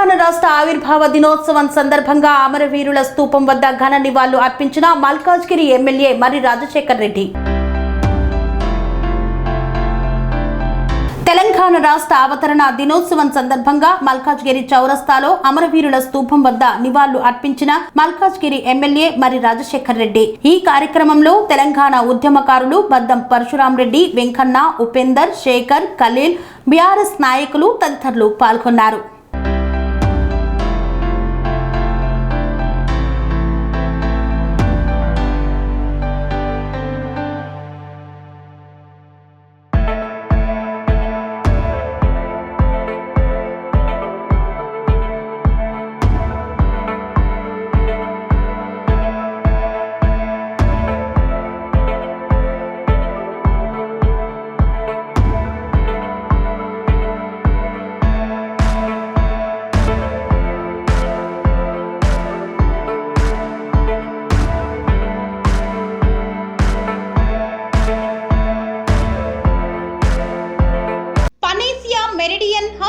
తెలంగాణ రాష్ట్ర ఆవిర్భావ దినోత్సవం సందర్భంగా అమరవీరుల స్తూపం వద్ద ఘన నివాళులు అర్పించిన మల్కాజ్గిరి ఎమ్మెల్యే మరి రాజశేఖర్ రెడ్డి. తెలంగాణ రాష్ట్ర అవతరణ దినోత్సవం సందర్భంగా మల్కాజ్గిరి చౌరస్తాలో అమరవీరుల స్తూపం వద్ద నివాళులు అర్పించిన మల్కాజ్గిరి ఎమ్మెల్యే మరి రాజశేఖర్ రెడ్డి. ఈ కార్యక్రమంలో తెలంగాణ ఉద్యమకారులు బద్దం పరశురాం రెడ్డి వెంకన్న ఉపేందర్ శేఖర్ ఖలీల్ బీఆర్ఎస్ నాయకులు తదితరులు పాల్గొన్నారు.